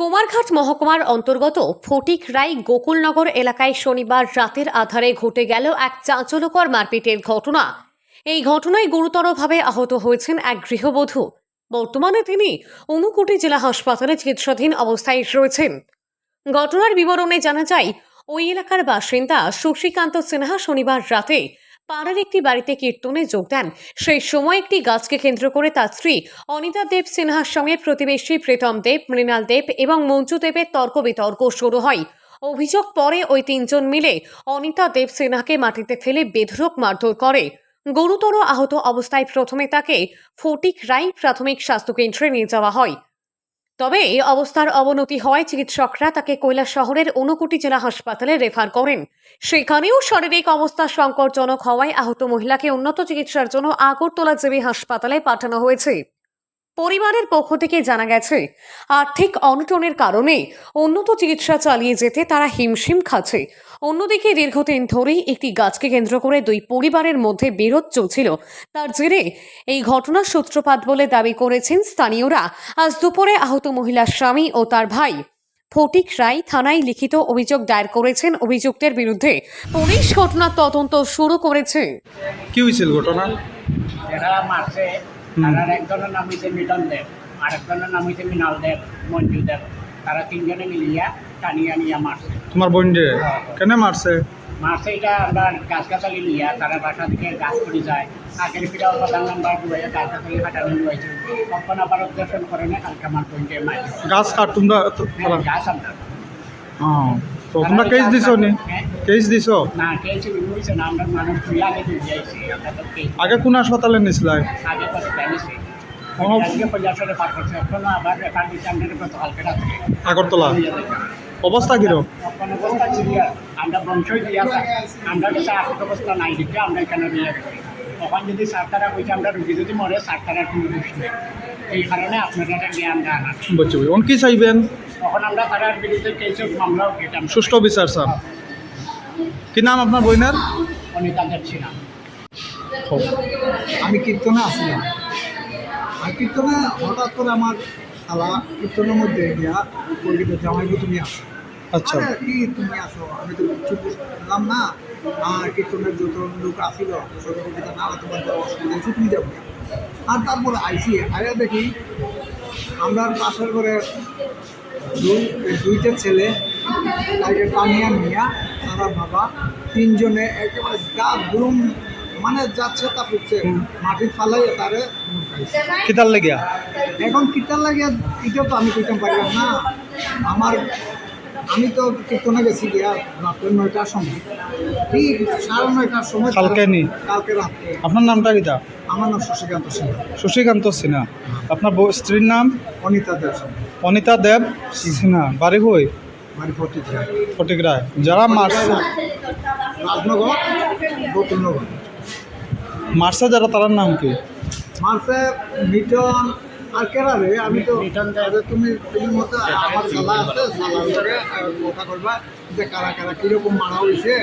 কুমারঘাট মহকুমার অন্তর্গত ফটিক রায় গোকুলনগর এলাকায় শনিবার রাতের আধারে ঘটে গেল এক চাঞ্চল্যকর মারপিটের ঘটনা। এই ঘটনায় গুরুতরভাবে আহত হয়েছেন এক গৃহবধূ। বর্তমানে তিনি ঊনকোটি জেলা হাসপাতালে চিকিৎসাধীন অবস্থায় রয়েছেন। ঘটনার বিবরণে জানা যায়, ওই এলাকার বাসিন্দা শশীকান্ত সিনহা শনিবার রাতে পাড়ার একটি বাড়িতে কীর্তনে যোগ দেন। সেই সময় একটি গাছকে কেন্দ্র করে তার স্ত্রী অনিতা দেব সিনহার সঙ্গে প্রতিবেশী প্রীতম দেব, মৃণাল দেব এবং মঞ্জু দেবের তর্ক বিতর্ক শুরু হয়। অভিযোগ পরে ওই তিনজন মিলে অনিতা দেব সিনহাকে মাটিতে ফেলে বেধরক মারধর করে। গুরুতর আহত অবস্থায় প্রথমে তাকে ফটিক রাই প্রাথমিক স্বাস্থ্যকেন্দ্রে নিয়ে যাওয়া হয়। তবে এই অবস্থার অবনতি হওয়ায় চিকিৎসকরা তাকে কৈলাস শহরের ঊনকোটি জেলা হাসপাতালে রেফার করেন। সেখানেও শারীরিক অবস্থা সংকটজনক হওয়ায় আহত মহিলাকে উন্নত চিকিৎসার জন্য আগরতলা জেবি হাসপাতালে পাঠানো হয়েছে। পরিবারের পক্ষ থেকে জানা গেছে আর্থিক অনটনের কারণে উন্নত চিকিৎসা চালিয়ে যেতে তারা হিমশিম খাচ্ছে। অন্যদিকে দীর্ঘদিন ধরেই একটি গাছকে কেন্দ্র করে দুই পরিবারের মধ্যে বিরোধ চলছিল। তার জেরে এই ঘটনার সূত্রপাত বলে দাবি করেছেন স্থানীয়রা। আজ দুপুরে আহত মহিলার স্বামী ও তার ভাই ফটিক রায় থানায় লিখিত অভিযোগ দায়ের করেছেন। অভিযুক্তের বিরুদ্ধে পুলিশ ঘটনার তদন্ত শুরু করেছে। কি হয়েছিল ঘটনা? যারা মারছে তারা একজনের নাম হয়েছে মিলন দেব আর একজনের নাম হয়েছে মৃণাল দেব মঞ্জু দেব। তারা তিনজনে মিলিয়া টানিয়া নিয়া মারছে। তোমার বোন যে কেন মারছে? মারছে এটা আমরা গাছ গাছালি লিয়া তারা বাসা থেকে গাছ পড়ে যায়। আগের ফিরাও প্রধান নাম্বার দুয়ে গাছ গাছালি হাঁটানো হয়েছে। কখন আবার অবদর্শন করে না কালকে আমার পয়েন্টে মারি গাছ কাট তোমরা হ্যাঁ, গাছ আমরা হ্যাঁ। তো তোমরা কেস দিছো নি? হ্যাঁ? কেস দিছো? না কেছে হয়েছে না আমরা মানুষ আগে কোন হাসপাতালে নিছিলাই আগে আগরতলা? অবস্থা কীরকম? অবস্থা আমরা বংশই দিয়া আমরা আর্থিক অবস্থা নাই। আমরা এখানে নিয়ে তখন যদি কইছে আমরা রুগী যদি মরে সারতারা কোনো দোষ নেই। এই কারণে আপনারা একটা জ্ঞান দেন বুঝছি অন কি চাইবেন? তখন আমরা তারার বিরুদ্ধে কেসে মামলাও খেতাম সুষ্ঠু বিচার স্যার। কি নাম আপনার বইনার অনিতা দেখছিলাম আমি কীর্তনে আসলাম আর কীর্তনে হঠাৎ করে আমার শালা কীর্তনের মধ্যে গিয়া বলছিল জামাইবু তুমি আসো। আচ্ছা। কি তুমি আসো? আমি তো কিছু বুঝলাম না। আর কীর্তনের যত লোক আসিল বলতে না তোমার অসুবিধা হয়েছে তুমি যাব। আর তারপরে আইসি। আয়া দেখি আমরা পাশের করে দুই দুইটা ছেলে তাকে টানিয়া নিয়া তারা বাবা তিনজনে একেবারে গা দুম মানে যাচ্ছে তা করছে মাটির ফালাই তারে। কিতার লেগিয়া? এখন কীর্তন লাগে এটা তো আমি কইতাম পারলাম না। আমার আমি তো কীর্তনে গেছি গিয়া রাত্রে নয়টার সময়। ঠিক সাড়ে নয়টার সময় কালকে নি? কালকে রাত্রে। আপনার নামটা কিতা? আমার নাম শশীকান্ত সিনহা। শশীকান্ত সিনহা। আপনার স্ত্রীর নাম? অনিতা দেব অনিতা দেব সিনহা। বাড়ি হই বাড়ি ভর্তি ছিল ফটিক রায়। যারা মারছে রাজনগর গোকুলনগর মারছে যারা তার নাম কি? মারছে মিটন আর কেরারে আমি তো। আরে তুমি তুমি মতো আমার শালা আছে ভিতরে কথা করবা যে কারা কারা কীরকম মারা হয়েছে